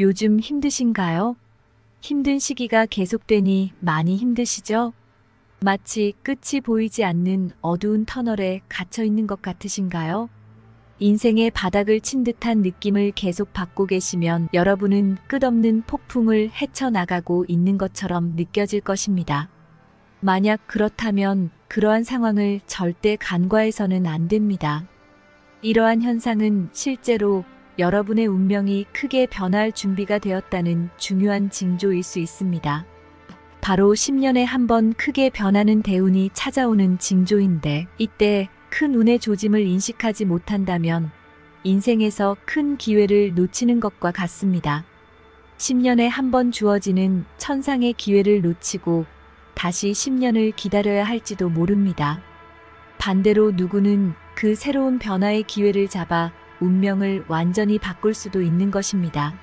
요즘 힘드신가요? 힘든 시기가 계속되니 많이 힘드시죠? 마치 끝이 보이지 않는 어두운 터널에 갇혀 있는 것 같으신가요? 인생의 바닥을 친 듯한 느낌을 계속 받고 계시면 여러분은 끝없는 폭풍을 헤쳐나가고 있는 것처럼 느껴질 것입니다. 만약 그렇다면 그러한 상황을 절대 간과해서는 안 됩니다. 이러한 현상은 실제로 여러분의 운명이 크게 변할 준비가 되었다는 중요한 징조일 수 있습니다. 바로 10년에 한 번 크게 변하는 대운이 찾아오는 징조인데 이때 큰 운의 조짐을 인식하지 못한다면 인생에서 큰 기회를 놓치는 것과 같습니다. 10년에 한 번 주어지는 천상의 기회를 놓치고 다시 10년을 기다려야 할지도 모릅니다. 반대로 누구는 그 새로운 변화의 기회를 잡아 운명을 완전히 바꿀 수도 있는 것입니다.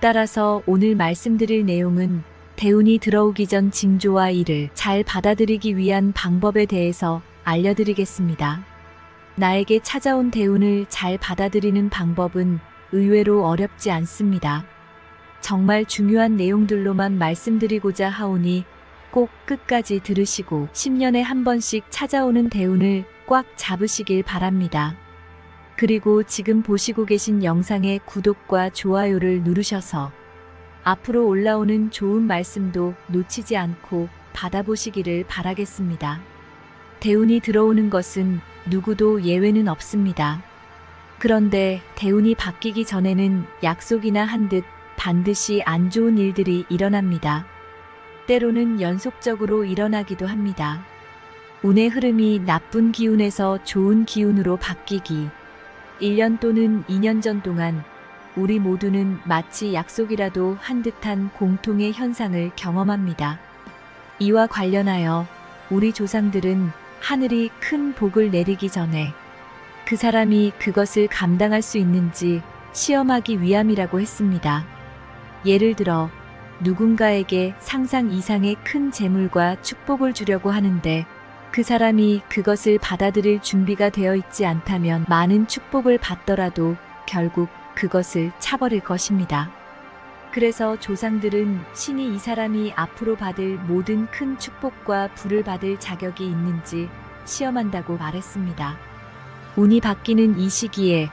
따라서 오늘 말씀드릴 내용은 대운이 들어오기 전 징조와 이를 잘 받아들이기 위한 방법에 대해서 알려드리겠습니다. 나에게 찾아온 대운을 잘 받아들이는 방법은 의외로 어렵지 않습니다. 정말 중요한 내용들로만 말씀드리고자 하오니 꼭 끝까지 들으시고 10년에 한 번씩 찾아오는 대운을 꽉 잡으시길 바랍니다. 그리고 지금 보시고 계신 영상의 구독과 좋아요를 누르셔서 앞으로 올라오는 좋은 말씀도 놓치지 않고 받아보시기를 바라겠습니다. 대운이 들어오는 것은 누구도 예외는 없습니다. 그런데 대운이 바뀌기 전에는 약속이나 한 듯 반드시 안 좋은 일들이 일어납니다. 때로는 연속적으로 일어나기도 합니다. 운의 흐름이 나쁜 기운에서 좋은 기운으로 바뀌기. 1년 또는 2년 전 동안 우리 모두는 마치 약속이라도 한 듯한 공통의 현상을 경험합니다. 이와 관련하여 우리 조상들은 하늘이 큰 복을 내리기 전에 그 사람이 그것을 감당할 수 있는지 시험하기 위함이라고 했습니다. 예를 들어 누군가에게 상상 이상의 큰 재물과 축복을 주려고 하는데 그 사람이 그것을 받아들일 준비가 되어 있지 않다면 많은 축복을 받더라도 결국 그것을 차버릴 것입니다. 그래서 조상들은 신이 이 사람이 앞으로 받을 모든 큰 축복과 부를 받을 자격이 있는지 시험한다고 말했습니다. 운이 바뀌는 이 시기에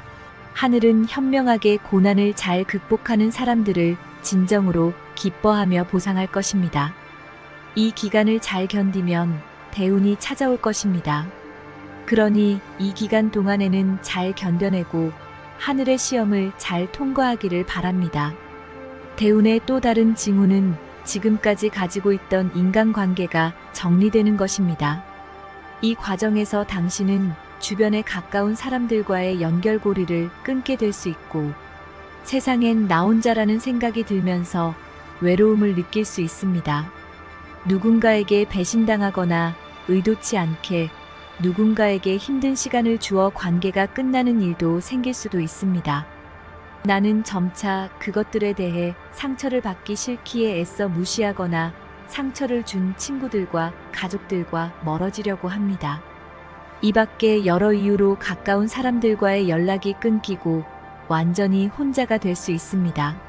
하늘은 현명하게 고난을 잘 극복하는 사람들을 진정으로 기뻐하며 보상할 것입니다. 이 기간을 잘 견디면 대운이 찾아올 것입니다. 그러니 이 기간 동안에는 잘 견뎌내고 하늘의 시험을 잘 통과하기를 바랍니다. 대운의 또 다른 징후는 지금까지 가지고 있던 인간관계가 정리되는 것입니다. 이 과정에서 당신은 주변에 가까운 사람들과의 연결고리를 끊게 될 수 있고 세상엔 나 혼자라는 생각이 들면서 외로움을 느낄 수 있습니다. 누군가에게 배신당하거나 의도치 않게 누군가에게 힘든 시간을 주어 관계가 끝나는 일도 생길 수도 있습니다. 나는 점차 그것들에 대해 상처를 받기 싫기에 애써 무시하거나 상처를 준 친구들과 가족들과 멀어지려고 합니다. 이 밖에 여러 이유로 가까운 사람들과의 연락이 끊기고 완전히 혼자가 될 수 있습니다.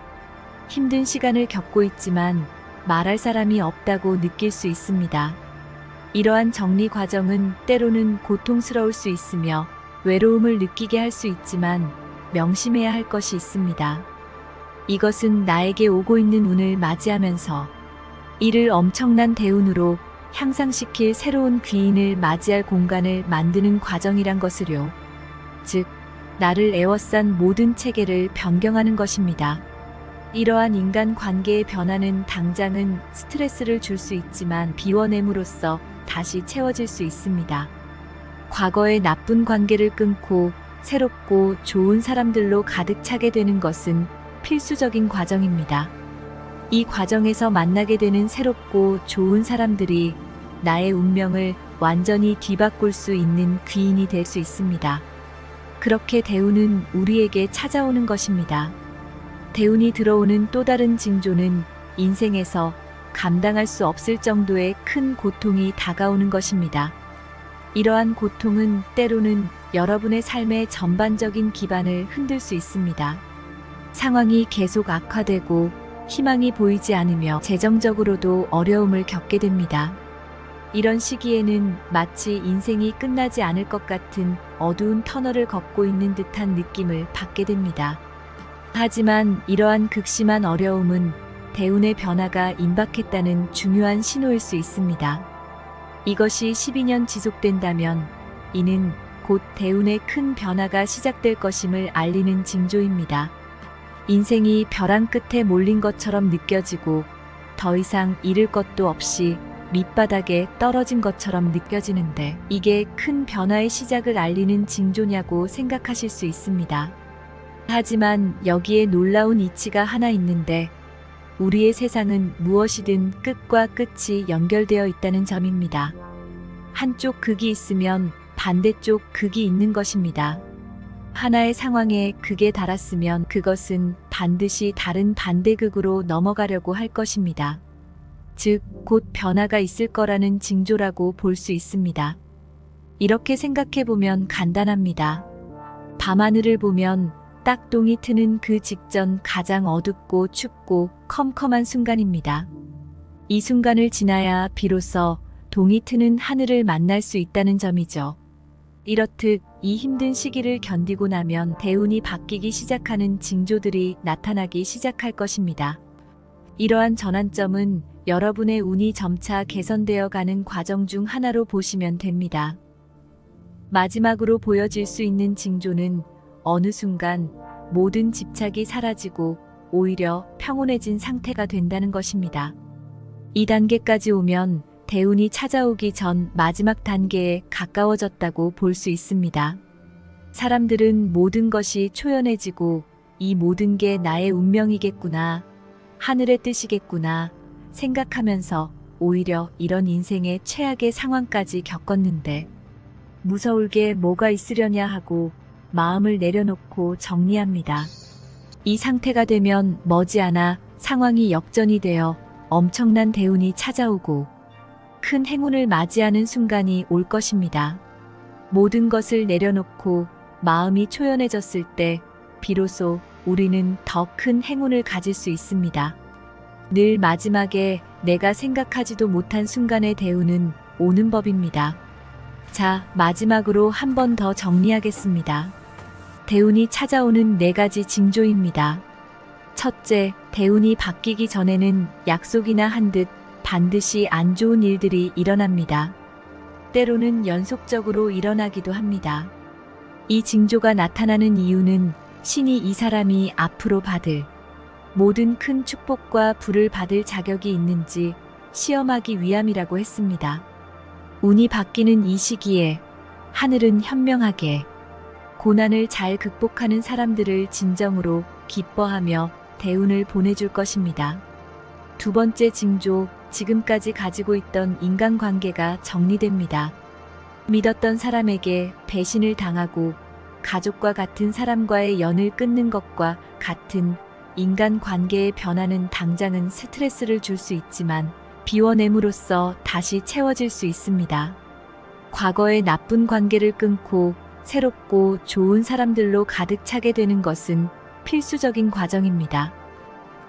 힘든 시간을 겪고 있지만 말할 사람이 없다고 느낄 수 있습니다. 이러한 정리 과정은 때로는 고통스러울 수 있으며 외로움을 느끼게 할 수 있지만 명심해야 할 것이 있습니다. 이것은 나에게 오고 있는 운을 맞이하면서 이를 엄청난 대운으로 향상시킬 새로운 귀인을 맞이할 공간을 만드는 과정이란 것을요. 즉, 나를 애워싼 모든 체계를 변경하는 것입니다. 이러한 인간 관계의 변화는 당장은 스트레스를 줄 수 있지만 비워냄으로써 다시 채워질 수 있습니다. 과거의 나쁜 관계를 끊고 새롭고 좋은 사람들로 가득 차게 되는 것은 필수적인 과정입니다. 이 과정에서 만나게 되는 새롭고 좋은 사람들이 나의 운명을 완전히 뒤바꿀 수 있는 귀인이 될 수 있습니다. 그렇게 대운은 우리에게 찾아오는 것입니다. 대운이 들어오는 또 다른 징조는 인생에서 감당할 수 없을 정도의 큰 고통이 다가오는 것입니다. 이러한 고통은 때로는 여러분의 삶의 전반적인 기반을 흔들 수 있습니다. 상황이 계속 악화되고 희망이 보이지 않으며 재정적으로도 어려움을 겪게 됩니다. 이런 시기에는 마치 인생이 끝나지 않을 것 같은 어두운 터널을 걷고 있는 듯한 느낌을 받게 됩니다. 하지만 이러한 극심한 어려움은 대운의 변화가 임박했다는 중요한 신호일 수 있습니다. 이것이 12년 지속된다면 이는 곧 대운의 큰 변화가 시작될 것임을 알리는 징조입니다. 인생이 벼랑 끝에 몰린 것처럼 느껴지고 더 이상 잃을 것도 없이 밑바닥에 떨어진 것처럼 느껴지는데 이게 큰 변화의 시작을 알리는 징조냐고 생각하실 수 있습니다. 하지만 여기에 놀라운 이치가 하나 있는데 우리의 세상은 무엇이든 끝과 끝이 연결되어 있다는 점입니다. 한쪽 극이 있으면 반대쪽 극이 있는 것입니다. 하나의 상황에 극에 달았으면 그것은 반드시 다른 반대극으로 넘어가려고 할 것입니다. 즉, 곧 변화가 있을 거라는 징조라고 볼 수 있습니다. 이렇게 생각해 보면 간단합니다. 밤하늘을 보면 딱동이 트는 그 직전 가장 어둡고 춥고 컴컴한 순간입니다. 이 순간을 지나야 비로소 동이 트는 하늘을 만날 수 있다는 점이죠. 이렇듯 이 힘든 시기를 견디고 나면 대운이 바뀌기 시작하는 징조들이 나타나기 시작할 것입니다. 이러한 전환점은 여러분의 운이 점차 개선되어 가는 과정 중 하나로 보시면 됩니다. 마지막으로 보여질 수 있는 징조는 어느 순간 모든 집착이 사라지고 오히려 평온해진 상태가 된다는 것입니다. 이 단계까지 오면 대운이 찾아오기 전 마지막 단계에 가까워졌다고 볼 수 있습니다. 사람들은 모든 것이 초연해지고 이 모든 게 나의 운명이겠구나, 하늘의 뜻이겠구나 생각하면서 오히려 이런 인생의 최악의 상황까지 겪었는데 무서울 게 뭐가 있으려냐 하고 마음을 내려놓고 정리합니다. 이 상태가 되면 머지않아 상황이 역전이 되어 엄청난 대운이 찾아오고 큰 행운을 맞이하는 순간이 올 것입니다. 모든 것을 내려놓고 마음이 초연해졌을 때 비로소 우리는 더 큰 행운을 가질 수 있습니다. 늘 마지막에 내가 생각하지도 못한 순간의 대운은 오는 법입니다. 자, 마지막으로 한 번 더 정리하겠습니다. 대운이 찾아오는 네 가지 징조입니다. 첫째, 대운이 바뀌기 전에는 약속이나 한 듯 반드시 안 좋은 일들이 일어납니다. 때로는 연속적으로 일어나기도 합니다. 이 징조가 나타나는 이유는 신이 이 사람이 앞으로 받을 모든 큰 축복과 불을 받을 자격이 있는지 시험하기 위함이라고 했습니다. 운이 바뀌는 이 시기에 하늘은 현명하게 고난을 잘 극복하는 사람들을 진정으로 기뻐하며 대운을 보내줄 것입니다. 두 번째 징조, 지금까지 가지고 있던 인간관계가 정리됩니다. 믿었던 사람에게 배신을 당하고 가족과 같은 사람과의 연을 끊는 것과 같은 인간 관계의 변화는 당장은 스트레스를 줄 수 있지만 비워냄으로써 다시 채워질 수 있습니다. 과거의 나쁜 관계를 끊고 새롭고 좋은 사람들로 가득 차게 되는 것은 필수적인 과정입니다.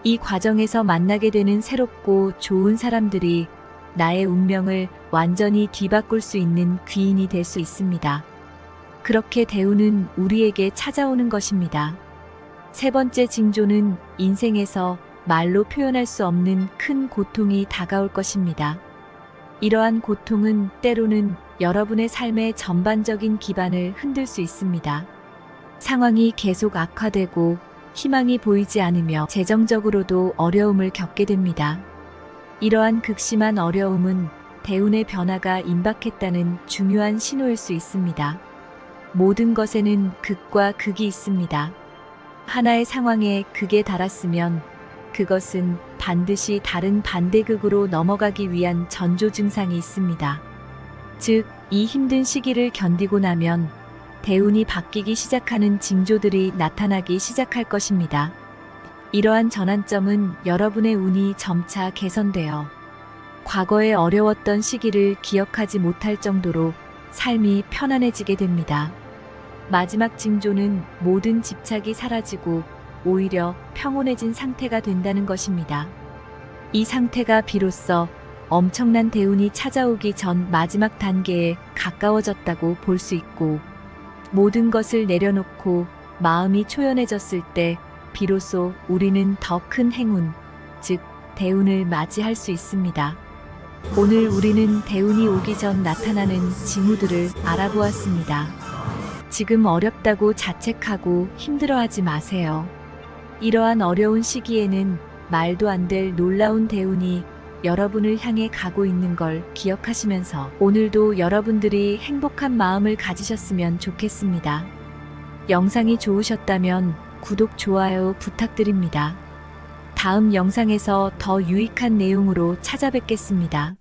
이 과정에서 만나게 되는 새롭고 좋은 사람들이 나의 운명을 완전히 뒤바꿀 수 있는 귀인이 될 수 있습니다. 그렇게 대우는 우리에게 찾아오는 것입니다. 세 번째 징조는 인생에서 말로 표현할 수 없는 큰 고통이 다가올 것입니다. 이러한 고통은 때로는 여러분의 삶의 전반적인 기반을 흔들 수 있습니다. 상황이 계속 악화되고 희망이 보이지 않으며 재정적으로도 어려움을 겪게 됩니다. 이러한 극심한 어려움은 대운의 변화가 임박했다는 중요한 신호일 수 있습니다. 모든 것에는 극과 극이 있습니다. 하나의 상황에 극에 달았으면 그것은 반드시 다른 반대극으로 넘어가기 위한 전조 증상이 있습니다. 즉, 이 힘든 시기를 견디고 나면 대운이 바뀌기 시작하는 징조들이 나타나기 시작할 것입니다. 이러한 전환점은 여러분의 운이 점차 개선되어 과거에 어려웠던 시기를 기억하지 못할 정도로 삶이 편안해지게 됩니다. 마지막 징조는 모든 집착이 사라지고 오히려 평온해진 상태가 된다는 것입니다. 이 상태가 비로소 엄청난 대운이 찾아오기 전 마지막 단계에 가까워졌다고 볼 수 있고 모든 것을 내려놓고 마음이 초연해졌을 때 비로소 우리는 더 큰 행운, 즉 대운을 맞이할 수 있습니다. 오늘 우리는 대운이 오기 전 나타나는 징후들을 알아보았습니다. 지금 어렵다고 자책하고 힘들어하지 마세요. 이러한 어려운 시기에는 말도 안 될 놀라운 대운이 여러분을 향해 가고 있는 걸 기억하시면서 오늘도 여러분들이 행복한 마음을 가지셨으면 좋겠습니다. 영상이 좋으셨다면 구독, 좋아요 부탁드립니다. 다음 영상에서 더 유익한 내용으로 찾아뵙겠습니다.